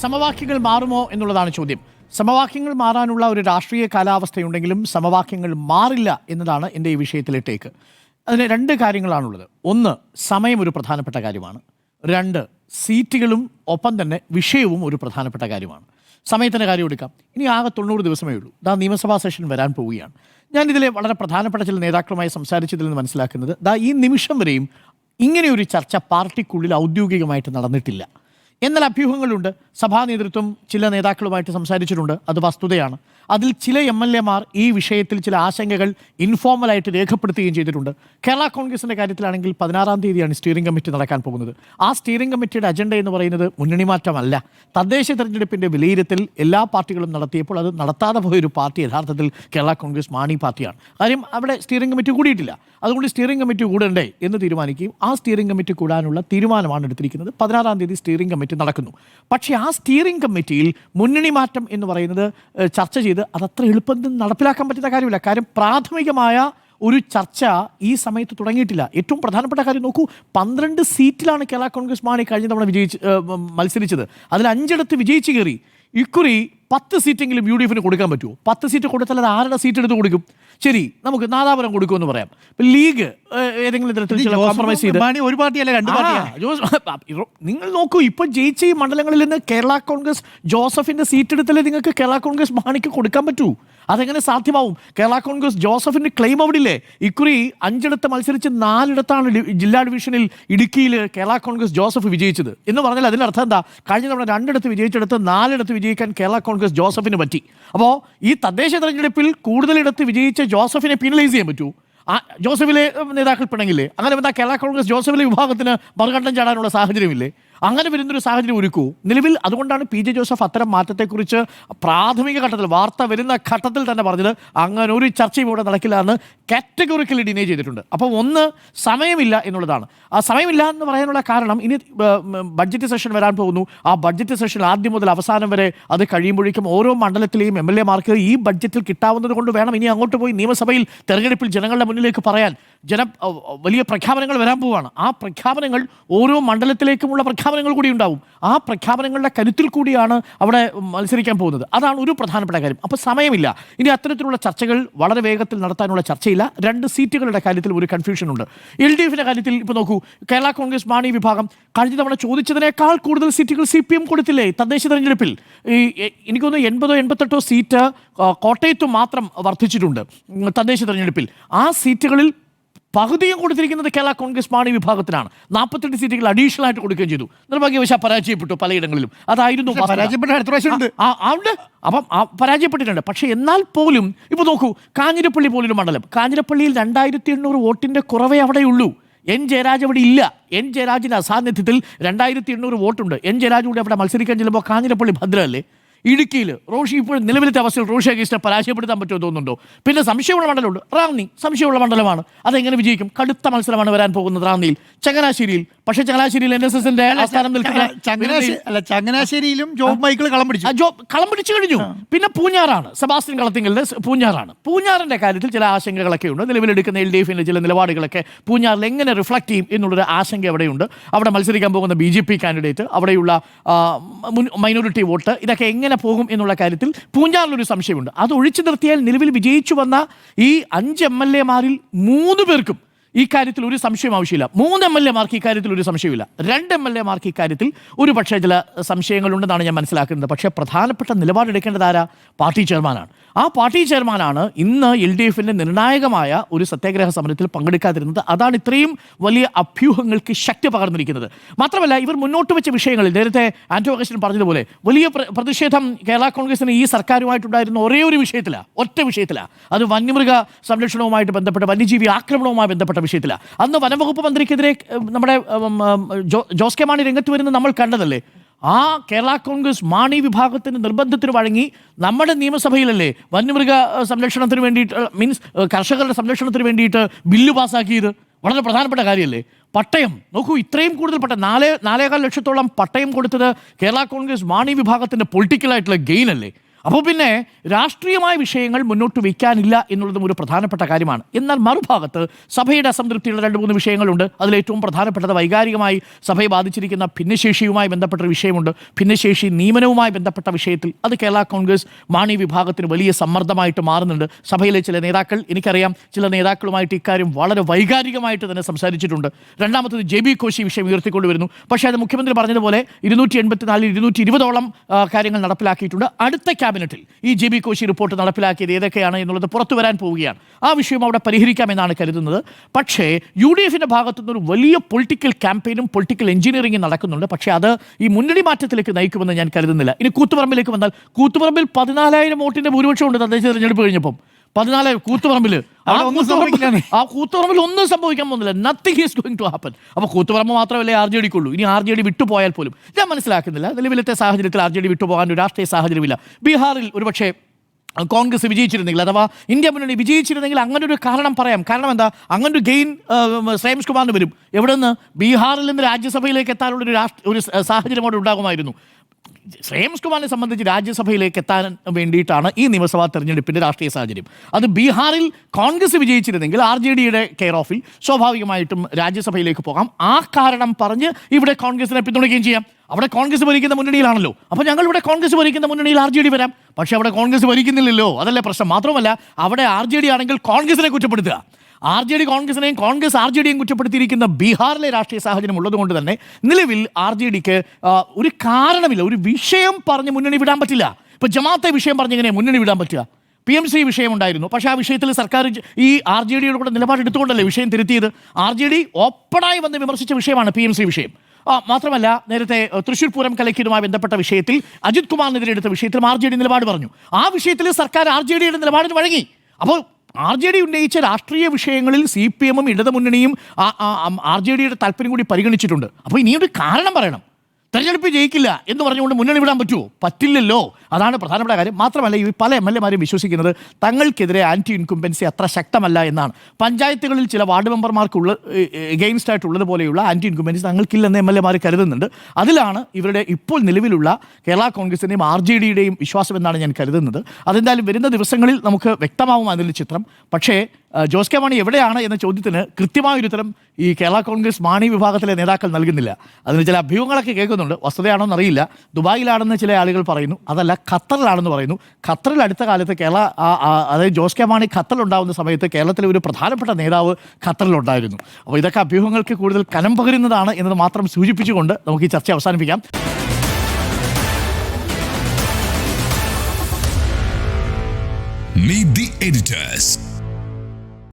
സമവാക്യങ്ങൾ മാറുമോ എന്നുള്ളതാണ് ചോദ്യം. സമവാക്യങ്ങൾ മാറാനുള്ള ഒരു രാഷ്ട്രീയ കാലാവസ്ഥയുണ്ടെങ്കിലും സമവാക്യങ്ങൾ മാറില്ല എന്നതാണ് എന്റെ ഈ വിഷയത്തിലെ ടേക്ക് അതിന് രണ്ട് കാര്യങ്ങളാണുള്ളത്. ഒന്ന് സമയം ഒരു പ്രധാനപ്പെട്ട കാര്യമാണ്. രണ്ട് സീറ്റുകളും ഒപ്പം തന്നെ വിഷയവും ഒരു പ്രധാനപ്പെട്ട കാര്യമാണ്. സമയത്തിന്റെ കാര്യം എടുക്കാം. ഇനി ആകെ തൊണ്ണൂറ് ദിവസമേ ഉള്ളൂ. ദാ നിയമസഭാ സെഷൻ വരാൻ പോവുകയാണ്. ഞാൻ ഇതിലെ വളരെ പ്രധാനപ്പെട്ട ചില നേതാക്കളുമായി സംസാരിച്ചതിൽ നിന്ന് മനസ്സിലാക്കുന്നത് ദാ ഈ നിമിഷം വരെയും ഇങ്ങനെയൊരു ചർച്ച പാർട്ടിക്കുള്ളിൽ ഔദ്യോഗികമായിട്ട് നടന്നിട്ടില്ല. എന്നാൽ അഭ്യൂഹങ്ങളുണ്ട്. സഭാ നേതൃത്വം ചില നേതാക്കളുമായിട്ട് സംസാരിച്ചിട്ടുണ്ട്. അത് വസ്തുതയാണ്. അതിൽ ചില എം എൽ എമാർ ഈ വിഷയത്തിൽ ചില ആശങ്കകൾ ഇൻഫോർമലായിട്ട് രേഖപ്പെടുത്തുകയും ചെയ്തിട്ടുണ്ട്. കേരള കോൺഗ്രസിന്റെ കാര്യത്തിലാണെങ്കിൽ പതിനാറാം തീയതിയാണ് സ്റ്റിയറിംഗ് കമ്മിറ്റി നടക്കാൻ പോകുന്നത്. ആ സ്റ്റിയറിംഗ് കമ്മിറ്റിയുടെ അജണ്ട എന്ന് പറയുന്നത് മുന്നണി മാറ്റമല്ല. തദ്ദേശ തെരഞ്ഞെടുപ്പിന്റെ വിലയിരുത്തൽ എല്ലാ പാർട്ടികളും നടത്തിയപ്പോൾ അത് നടത്താതെ പോയൊരു പാർട്ടി യഥാർത്ഥത്തിൽ കേരള കോൺഗ്രസ് മാണി പാർട്ടിയാണ്. കാര്യം അവിടെ സ്റ്റിയറിംഗ് കമ്മിറ്റി കൂടിയിട്ടില്ല. അതുകൊണ്ട് സ്റ്റിയറിംഗ് കമ്മിറ്റി കൂടണ്ടേ എന്ന് തീരുമാനിക്കുകയും ആ സ്റ്റിയറിംഗ് കമ്മിറ്റി കൂടാനുള്ള തീരുമാനമാണ് എടുത്തിരിക്കുന്നത്. പതിനാറാം തീയതി സ്റ്റിയറിംഗ് കമ്മിറ്റി നടക്കുന്നു. പക്ഷേ ആ സ്റ്റിയറിംഗ് കമ്മിറ്റിയിൽ മുന്നണി മാറ്റം എന്ന് പറയുന്നത് ചർച്ച ചെയ്ത് അതത്ര എളുപ്പത്തിൽ നടപ്പിലാക്കാൻ പറ്റുന്ന കാര്യമില്ല. കാര്യം പ്രാഥമികമായ ഒരു ചർച്ച ഈ സമയത്ത് തുടങ്ങിയിട്ടില്ല. ഏറ്റവും പ്രധാനപ്പെട്ട കാര്യം നോക്കൂ പന്ത്രണ്ട് സീറ്റിലാണ് കേരള കോൺഗ്രസ് മാണി കഴിഞ്ഞ തവണ വിജയിച്ച് മത്സരിച്ചത്. അതിൽ അഞ്ചിടത്ത് വിജയിച്ച് കയറി. ഇക്കുറി പത്ത് സീറ്റെങ്കിലും യു ഡി എഫിന് കൊടുക്കാൻ പറ്റുമോ? പത്ത് സീറ്റ് കൊടുത്താൽ അത് ആരുടെ സീറ്റ് എടുത്ത് കൊടുക്കും? ശരി നമുക്ക് നാദാപുരം കൊടുക്കുമെന്ന് പറയാം. ലീഗ് ഏതെങ്കിലും തരത്തിൽ കോംപ്രമൈസ് ചെയ്ത് ഒരു പാർട്ടിയല്ല രണ്ട് പാർട്ടിയാണ്. നിങ്ങൾ നോക്കൂ ഇപ്പൊ ജയിച്ച ഈ മണ്ഡലങ്ങളിൽ നിന്ന് കേരള കോൺഗ്രസ് ജോസഫിന്റെ സീറ്റ് എടുത്താലേ നിങ്ങൾക്ക് കേരള കോൺഗ്രസ് മാണിക്ക് കൊടുക്കാൻ പറ്റൂ. അതെങ്ങനെ സാധ്യമാവും? കേരള കോൺഗ്രസ് ജോസഫിന്റെ ക്ലെയിം അവിടില്ലേ? ഇക്കുറി അഞ്ചിടത്ത് മത്സരിച്ച് നാലിടത്താണ് ജില്ലാ ഡിവിഷനിൽ ഇടുക്കിയിൽ കേരള കോൺഗ്രസ് ജോസഫ് വിജയിച്ചത്. എന്ന് പറഞ്ഞാൽ അതിന്റെ അർത്ഥം എന്താ? കഴിഞ്ഞ തവണ രണ്ടിടത്ത് വിജയിച്ചെടുത്ത് നാലിടത്ത് വിജയിക്കാൻ കേരള കോൺഗ്രസ് ജോസഫിന് പറ്റി. അപ്പോൾ ഈ തദ്ദേശ തെരഞ്ഞെടുപ്പിൽ കൂടുതലിടത്ത് വിജയിച്ച ജോസഫിനെ പിനലൈസ് ചെയ്യാൻ പറ്റൂ. ജോസഫിലെ നേതാക്കൾ പിണങ്ങില്ലേ? അങ്ങനെ എന്താ കേരള കോൺഗ്രസ് ജോസഫിലെ വിഭാഗത്തിന് മറുകണ്ഠം ചാടാനുള്ള സാഹചര്യമില്ലേ? അങ്ങനെ വരുന്നൊരു സാഹചര്യം ഒരുക്കൂ. നിലവിൽ അതുകൊണ്ടാണ് പി ജെ ജോസഫ് അത്തരം മാറ്റത്തെക്കുറിച്ച് പ്രാഥമിക ഘട്ടത്തിൽ വാർത്ത വരുന്ന ഘട്ടത്തിൽ തന്നെ പറഞ്ഞത്. അങ്ങനെ ഒരു ചർച്ചയും ഇവിടെ നടക്കില്ല എന്ന് കാറ്റഗോറിക്കലി ഡിനേ ചെയ്തിട്ടുണ്ട്. അപ്പോൾ ഒന്ന് സമയമില്ല എന്നുള്ളതാണ്. ആ സമയമില്ല എന്ന് പറയാനുള്ള കാരണം ഇനി ബഡ്ജറ്റ് സെഷൻ വരാൻ പോകുന്നു. ആ ബഡ്ജറ്റ് സെഷൻ ആദ്യം മുതൽ അവസാനം വരെ അത് കഴിയുമ്പോഴേക്കും ഓരോ മണ്ഡലത്തിലെയും എം എൽ എമാർക്ക് ഈ ബഡ്ജറ്റിൽ കിട്ടാവുന്നത് കൊണ്ട് വേണം ഇനി അങ്ങോട്ട് പോയി നിയമസഭയിൽ തെരഞ്ഞെടുപ്പിൽ ജനങ്ങളുടെ മുന്നിലേക്ക് പറയാൻ. ജന വലിയ പ്രഖ്യാപനങ്ങൾ വരാൻ പോവുകയാണ് ആ പ്രഖ്യാപനങ്ങൾ ഓരോ മണ്ഡലത്തിലേക്കുമുള്ള പ്രഖ്യാപനങ്ങൾ കൂടി ഉണ്ടാവും. ആ പ്രഖ്യാപനങ്ങളുടെ കരുത്തിൽ കൂടിയാണ് അവിടെ മത്സരിക്കാൻ പോകുന്നത്. അതാണ് ഒരു പ്രധാനപ്പെട്ട കാര്യം. അപ്പോൾ സമയമില്ല. ഇനി അത്തരത്തിലുള്ള ചർച്ചകൾ വളരെ വേഗത്തിൽ നടത്താനുള്ള ചർച്ചയില്ല. രണ്ട് സീറ്റുകളുടെ കാര്യത്തിൽ ഒരു കൺഫ്യൂഷൻ ഉണ്ട്. എൽ ഡി എഫിന്റെ കാര്യത്തിൽ ഇപ്പോൾ നോക്കൂ. കേരള കോൺഗ്രസ് മാണി വിഭാഗം കഴിഞ്ഞ തവണ ചോദിച്ചതിനേക്കാൾ കൂടുതൽ സീറ്റുകൾ സി പി എം കൊടുത്തില്ലേ? തദ്ദേശ തെരഞ്ഞെടുപ്പിൽ. ഈ എനിക്കൊന്ന് എൺപതോ എൺപത്തെട്ടോ സീറ്റ് കോട്ടയത്ത് മാത്രം വർദ്ധിച്ചിട്ടുണ്ട്. തദ്ദേശ തെരഞ്ഞെടുപ്പിൽ. ആ സീറ്റുകളിൽ പകുതിയും കൊടുത്തിരിക്കുന്നത് കേരള കോൺഗ്രസ് മാണി വിഭാഗത്തിനാണ്. നാൽപ്പത്തെട്ട് സീറ്റുകൾ അഡീഷണൽ ആയിട്ട് കൊടുക്കുകയും ചെയ്തു. നിർഭാഗ്യവശാൽ പരാജയപ്പെട്ടു പലയിടങ്ങളിലും. അതായിരുന്നു പരാജയപ്പെട്ടുണ്ട് ഉണ്ട്. അപ്പം പരാജയപ്പെട്ടിട്ടുണ്ട്. പക്ഷേ എന്നാൽ പോലും ഇപ്പോൾ നോക്കൂ കാഞ്ഞിരപ്പള്ളി പോലൊരു മണ്ഡലം. കാഞ്ഞിരപ്പള്ളിയിൽ രണ്ടായിരത്തി എണ്ണൂറ് വോട്ടിന്റെ കുറവേ അവിടെയുള്ളൂ. എൻ ജയരാജ് അവിടെ ഇല്ല. എൻ ജയരാജിന്റെ അസാന്നിധ്യത്തിൽ രണ്ടായിരത്തി എണ്ണൂറ് വോട്ടുണ്ട്. എൻ ജയരാജ് കൂടി അവിടെ മത്സരിക്കാൻ ചെല്ലുമ്പോൾ കാഞ്ഞിരപ്പള്ളി ഭദ്രമല്ലേ? ഇടുക്കിയിൽ റോഷി ഇപ്പോൾ നിലവിലത്തെ അവസ്ഥയിൽ റോഷി അഗേസ്റ്റ് പരാജയപ്പെടുത്താൻ പറ്റുമോ തോന്നുന്നുണ്ടോ? പിന്നെ സംശയമുള്ള മണ്ഡലമുണ്ട്. റാന്നി സംശയമുള്ള മണ്ഡലമാണ്. അതെങ്ങനെ വിജയിക്കും? കടുത്ത മത്സരമാണ് വരാൻ പോകുന്നത് റാന്നിയിൽ. ചങ്ങനാശ്ശേരിയിൽ. പക്ഷേ ചങ്ങനാശ്ശേരിയിൽ എൻ എസ് എസിന്റെ ആസ്ഥാനം നിൽക്കുന്ന ചങ്ങനാശ്ശേരിയിലും ജോബ് മൈക്കിൾ കളം പിടിച്ചു. ജോബ് കളം പിടിച്ചു കഴിഞ്ഞു. പിന്നെ പൂഞ്ഞാറാണ്. സെബാസ്റ്റ്യൻ കളത്തിങ്കലിന്റെ പൂഞ്ഞാറാണ്. പൂഞ്ഞാറിന്റെ കാര്യത്തിൽ ചില ആശങ്കകളൊക്കെ ഉണ്ട്. നിലവിലെടുക്കുന്ന എൽ ഡി എഫിന്റെ ചില നിലപാടുകളൊക്കെ പൂഞ്ഞാറിൽ എങ്ങനെ റിഫ്ലക്ട് ചെയ്യും എന്നുള്ളൊരു ആശങ്ക അവിടെയുണ്ട്. അവിടെ മത്സരിക്കാൻ പോകുന്ന ബി ജെ പി കാൻഡിഡേറ്റ് അവിടെയുള്ള മൈനോറിറ്റി വോട്ട് ഇതൊക്കെ എങ്ങനെ പോകും എന്നുള്ള കാര്യത്തിൽ പൂഞ്ഞാറിലൊരു സംശയമുണ്ട്. അത് ഒഴിച്ചു നിർത്തിയാൽ നിലവിൽ വിജയിച്ചു വന്ന ഈ അഞ്ച് എം എൽ എമാരിൽ മൂന്ന് പേർക്കും ഈ കാര്യത്തിൽ ഒരു സംശയം ആവശ്യമില്ല. മൂന്ന് എം എൽ എമാർക്ക് ഈ കാര്യത്തിൽ ഒരു സംശയമില്ല രണ്ട് എം എൽ എമാർക്ക് ഈ കാര്യത്തിൽ ഒരു പക്ഷേ ചില സംശയങ്ങളുണ്ടെന്നാണ് ഞാൻ മനസ്സിലാക്കുന്നത്. പക്ഷേ പ്രധാനപ്പെട്ട നിലപാടെടുക്കേണ്ടത് ആരാ? പാർട്ടി ചെയർമാനാണ് ആ പാർട്ടി ചെയർമാനാണ് ഇന്ന് എൽ ഡി എഫിന്റെ നിർണായകമായ ഒരു സത്യാഗ്രഹ സമരത്തിൽ പങ്കെടുക്കാതിരുന്നത്. അതാണ് ഇത്രയും വലിയ അഭ്യൂഹങ്ങൾക്ക് ശക്തി പകർന്നിരിക്കുന്നത്. മാത്രമല്ല ഇവർ മുന്നോട്ട് വെച്ച വിഷയങ്ങളിൽ നേരത്തെ ആന്റോ അഗസ്റ്റിൻ പറഞ്ഞതുപോലെ വലിയ പ്രതിഷേധം കേരള കോൺഗ്രസിന് ഈ സർക്കാരുമായിട്ടുണ്ടായിരുന്ന ഒരേ ഒരു വിഷയത്തിലാണ് ഒറ്റ വിഷയത്തിലാണ് അത് വന്യമൃഗ സംരക്ഷണവുമായിട്ട് ബന്ധപ്പെട്ട് വന്യജീവി ആക്രമണവുമായി ബന്ധപ്പെട്ട വിഷയത്തിലാണ് അന്ന് വനംവകുപ്പ് മന്ത്രിക്കെതിരെ നമ്മുടെ ജോസ് കെ മാണി രംഗത്ത് വരുന്നത് നമ്മൾ കണ്ടതല്ലേ? ആ കേരള കോൺഗ്രസ് മാണി വിഭാഗത്തിന് നിർബന്ധത്തിന് വഴങ്ങി നമ്മുടെ നിയമസഭയിലല്ലേ വന്യമൃഗ സംരക്ഷണത്തിന് വേണ്ടിയിട്ട് മീൻസ് കർഷകരുടെ സംരക്ഷണത്തിന് വേണ്ടിയിട്ട് ബില്ല് പാസ്സാക്കിയത് വളരെ പ്രധാനപ്പെട്ട കാര്യമല്ലേ പട്ടയം നോക്കൂ ഇത്രയും കൂടുതൽ പട്ടയം നാല് നാലേകാൽ ലക്ഷത്തോളം പട്ടയം കൊടുത്തത് കേരള കോൺഗ്രസ് മാണി വിഭാഗത്തിന്റെ പൊളിറ്റിക്കലായിട്ടുള്ള ഗെയിൻ അല്ലേ അപ്പോൾ പിന്നെ രാഷ്ട്രീയമായ വിഷയങ്ങൾ മുന്നോട്ട് വയ്ക്കാനില്ല എന്നുള്ളതും ഒരു പ്രധാനപ്പെട്ട കാര്യമാണ്. എന്നാൽ മറുഭാഗത്ത് സഭയുടെ അസംതൃപ്തിയുള്ള രണ്ട് മൂന്ന് വിഷയങ്ങളുണ്ട്. അതിലേറ്റവും പ്രധാനപ്പെട്ടത് വൈകാരികമായി സഭയെ ബാധിച്ചിരിക്കുന്ന ഭിന്നശേഷിയുമായി ബന്ധപ്പെട്ട വിഷയമുണ്ട്. ഭിന്നശേഷി നിയമനവുമായി ബന്ധപ്പെട്ട വിഷയത്തിൽ അത് കേരള കോൺഗ്രസ് മാണി വിഭാഗത്തിന് വലിയ സമ്മർദ്ദമായിട്ട് മാറുന്നുണ്ട്. സഭയിലെ ചില നേതാക്കൾ എനിക്കറിയാം ചില നേതാക്കളുമായിട്ട് ഇക്കാര്യം വളരെ വൈകാരികമായിട്ട് തന്നെ സംസാരിച്ചിട്ടുണ്ട്. രണ്ടാമത്തത് ജെ ബി കോശി വിഷയം ഉയർത്തിക്കൊണ്ടുവരുന്നു. പക്ഷേ അത് മുഖ്യമന്ത്രി പറഞ്ഞതുപോലെ ഇരുന്നൂറ്റി എൺപത്തിനാലിൽ ഇരുന്നൂറ്റി ഇരുപതോളം കാര്യങ്ങൾ നടപ്പിലാക്കിയിട്ടുണ്ട്. അടുത്ത ക്യാബിനറ്റിൽ ഈ ജെ ബി കോശി റിപ്പോർട്ട് നടപ്പിലാക്കിയത് ഏതൊക്കെയാണ് എന്നുള്ളത് പുറത്തു വരാൻ പോവുകയാണ്. ആ വിഷയം അവിടെ പരിഹരിക്കാമെന്നാണ് കരുതുന്നത്. പക്ഷേ യു ഡി എഫിന്റെ ഭാഗത്തുനിന്ന് ഒരു വലിയ പൊളിറ്റിക്കൽ ക്യാമ്പയിനും പൊളിറ്റിക്കൽ എഞ്ചിനീയറിംഗും നടക്കുന്നുണ്ട്. പക്ഷേ അത് ഈ മുന്നണി മാറ്റത്തിലേക്ക് നയിക്കുമെന്ന് ഞാൻ കരുതുന്നില്ല. ഇനി കൂത്തുപറമ്പിലേക്ക് വന്നാൽ കൂത്തുപറമ്പിൽ പതിനാലായിരം വോട്ടിന്റെ ഭൂരിപക്ഷം ഉണ്ട് തദ്ദേശ തെരഞ്ഞെടുപ്പ് കഴിഞ്ഞപ്പം. പതിനാലായിരം കൂത്തുപറമ്പിൽ ആ അവിടെ ഒന്നും കൂത്തുപറമ്പ് സംഭവിക്കില്ലാന്നേ. ആ കൂത്തുപറമ്പിൽ ഒന്നും സംഭവിക്കാൻ പോകുന്നില്ല. Nothing is going to happen അപ്പോൾ കൂത്തുപറമ്പ് മാത്രമല്ലേ ആർ ജെ ഡിക്കുള്ളൂ. ഇനി ആർ ജെ ഡി വിട്ടുപോയാൽ പോലും. ഞാൻ മനസ്സിലാക്കുന്നില്ല. നിലവിലത്തെ സാഹചര്യത്തിൽ ആർ ജെ ഡി വിട്ടുപോകാൻ ഒരു രാഷ്ട്രീയ സാഹചര്യമില്ല. ബീഹാറിൽ ഒരുപക്ഷേ കോൺഗ്രസ് വിജയിച്ചിരുന്നെങ്കിൽ അഥവാ ഇന്ത്യ മുന്നണി വിജയിച്ചിരുന്നെങ്കിൽ അങ്ങനെ ഒരു കാരണം പറയാം. കാരണം എന്താ? അങ്ങനെ ഒരു ഗെയിൻ ശ്രേംസ് കുമാറിന് വരും. എവിടെ നിന്ന് ബീഹാറിൽ നിന്ന് രാജ്യസഭയിലേക്ക് എത്താനുള്ള ഒരു രാഷ്ട്ര ഒരു സാഹചര്യം അവിടെ ഉണ്ടാകുമായിരുന്നു. ശ്രേംസ് കുമാറിനെ സംബന്ധിച്ച് രാജ്യസഭയിലേക്ക് എത്താൻ വേണ്ടിയിട്ടാണ് ഈ നിയമസഭാ തെരഞ്ഞെടുപ്പിന്റെ രാഷ്ട്രീയ സാഹചര്യം. അത് ബീഹാറിൽ കോൺഗ്രസ് വിജയിച്ചിരുന്നെങ്കിൽ ആർ ജെ ഡിയുടെ കെയർ ഓഫിൽ സ്വാഭാവികമായിട്ടും രാജ്യസഭയിലേക്ക് പോകാം. ആ കാരണം പറഞ്ഞ് ഇവിടെ കോൺഗ്രസിനെ പിന്തുണയ്ക്കുകയും ചെയ്യാം. അവിടെ കോൺഗ്രസ് ഭരിക്കുന്ന മുന്നണിയിലാണല്ലോ. അപ്പോൾ ഞങ്ങൾ ഇവിടെ കോൺഗ്രസ് ഭരിക്കുന്ന മുന്നണിയിൽ ആർ ജെ ഡി വരാം. പക്ഷേ അവിടെ കോൺഗ്രസ് ഭരിക്കുന്നില്ലല്ലോ. അതല്ലേ പ്രശ്നം. മാത്രമല്ല അവിടെ ആർ ജെ ഡി ആണെങ്കിൽ കോൺഗ്രസിനെ കുറ്റപ്പെടുത്തുക. ആർ ജെ ഡി കോൺഗ്രസിനെയും കോൺഗ്രസ് ആർ ജെ ഡിയും കുറ്റപ്പെടുത്തിയിരിക്കുന്ന ബീഹാറിലെ രാഷ്ട്രീയ സാഹചര്യം ഉള്ളതുകൊണ്ട് തന്നെ നിലവിൽ ആർ ജെ ഡിക്ക് ഒരു കാരണമില്ല ഒരു വിഷയം പറഞ്ഞ് മുന്നണി വിടാൻ പറ്റില്ല. ഇപ്പൊ ജമാഅത്തെ വിഷയം പറഞ്ഞ് എങ്ങനെ മുന്നണി വിടാൻ പറ്റുക? പി എം സി വിഷയമുണ്ടായിരുന്നു പക്ഷേ ആ വിഷയത്തിൽ സർക്കാർ ഈ ആർ ജെ ഡിയുടെ കൂടെ നിലപാടെടുത്തുകൊണ്ടല്ലേ വിഷയം തിരുത്തിയത്? ആർ ജെ ഡി ഓപ്പണായി വന്ന് വിമർശിച്ച വിഷയമാണ് പി എം സി വിഷയം. മാത്രമല്ല നേരത്തെ തൃശ്ശൂർ പൂരം കലക്കിയതുമായി ബന്ധപ്പെട്ട വിഷയത്തിൽ അജിത് കുമാറിനെതിരെ എടുത്ത വിഷയത്തിൽ ആർ ജെ ഡി നിലപാട് പറഞ്ഞു. ആ വിഷയത്തിൽ സർക്കാർ ആർ ജെ ഡിയുടെ നിലപാടിന് വഴങ്ങി. അപ്പോൾ ആർ ജെ ഡി ഉന്നയിച്ച രാഷ്ട്രീയ വിഷയങ്ങളിൽ സി പി എമ്മും ഇടതുമുന്നണിയും ആർ ജെ ഡിയുടെ താല്പര്യം കൂടി പരിഗണിച്ചിട്ടുണ്ട്. അപ്പോൾ ഇനിയൊരു കാരണം പറയണം. തെരഞ്ഞെടുപ്പ് ജയിക്കില്ല എന്ന് പറഞ്ഞുകൊണ്ട് മുന്നണി വിടാൻ പറ്റുമോ? പറ്റില്ലല്ലോ. അതാണ് പ്രധാനപ്പെട്ട കാര്യം. മാത്രമല്ല ഈ പല എം എൽ എമാരും വിശ്വസിക്കുന്നത് തങ്ങൾക്കെതിരെ ആന്റി ഇൻകുംബൻസി അത്ര ശക്തമല്ല എന്നാണ്. പഞ്ചായത്തുകളിൽ ചില വാർഡ് മെമ്പർമാർക്കുള്ള എഗെയിൻസ്റ്റ് ആയിട്ടുള്ളത് പോലെയുള്ള ആന്റി ഇൻകുംബൻസി തങ്ങൾക്കില്ലെന്ന് എം എൽ എമാർ കരുതുന്നുണ്ട്. അതിലാണ് ഇവരുടെ ഇപ്പോൾ നിലവിലുള്ള കേരള കോൺഗ്രസിന്റെയും ആർ ജെ ഡിയുടെയും വിശ്വാസം എന്നാണ് ഞാൻ കരുതുന്നത്. അതെന്തായാലും വരുന്ന ദിവസങ്ങളിൽ നമുക്ക് വ്യക്തമാവും അതിന്റെ ചിത്രം. പക്ഷേ ജോസ് കെ മാണി എവിടെയാണ് എന്ന ചോദ്യത്തിന് കൃത്യമായൊരു ഉത്തരം ഈ കേരള കോൺഗ്രസ് മാണി വിഭാഗത്തിലെ നേതാക്കൾ നൽകുന്നില്ല. അതിന് ചില അഭ്യൂഹങ്ങളൊക്കെ കേൾക്കുന്നുണ്ട് വസ്തുതയാണോ എന്നറിയില്ല ദുബായിലാണെന്ന് ചില ആളുകൾ പറയുന്നു. അതല്ല ഖത്തറിലാണെന്ന് പറയുന്നു. ഖത്തറിൽ അടുത്ത കാലത്ത് കേരള അതായത് ജോസ് കെ മാണി ഖത്തറിലുണ്ടാവുന്ന സമയത്ത് കേരളത്തിലെ ഒരു പ്രധാനപ്പെട്ട നേതാവ് ഖത്തറിലുണ്ടായിരുന്നു അപ്പോൾ ഇതൊക്കെ അഭ്യൂഹങ്ങൾക്ക് കൂടുതൽ കനം പകരുന്നതാണ് എന്നത് മാത്രം സൂചിപ്പിച്ചുകൊണ്ട് നമുക്ക് ഈ ചർച്ച അവസാനിപ്പിക്കാം. Meet editors.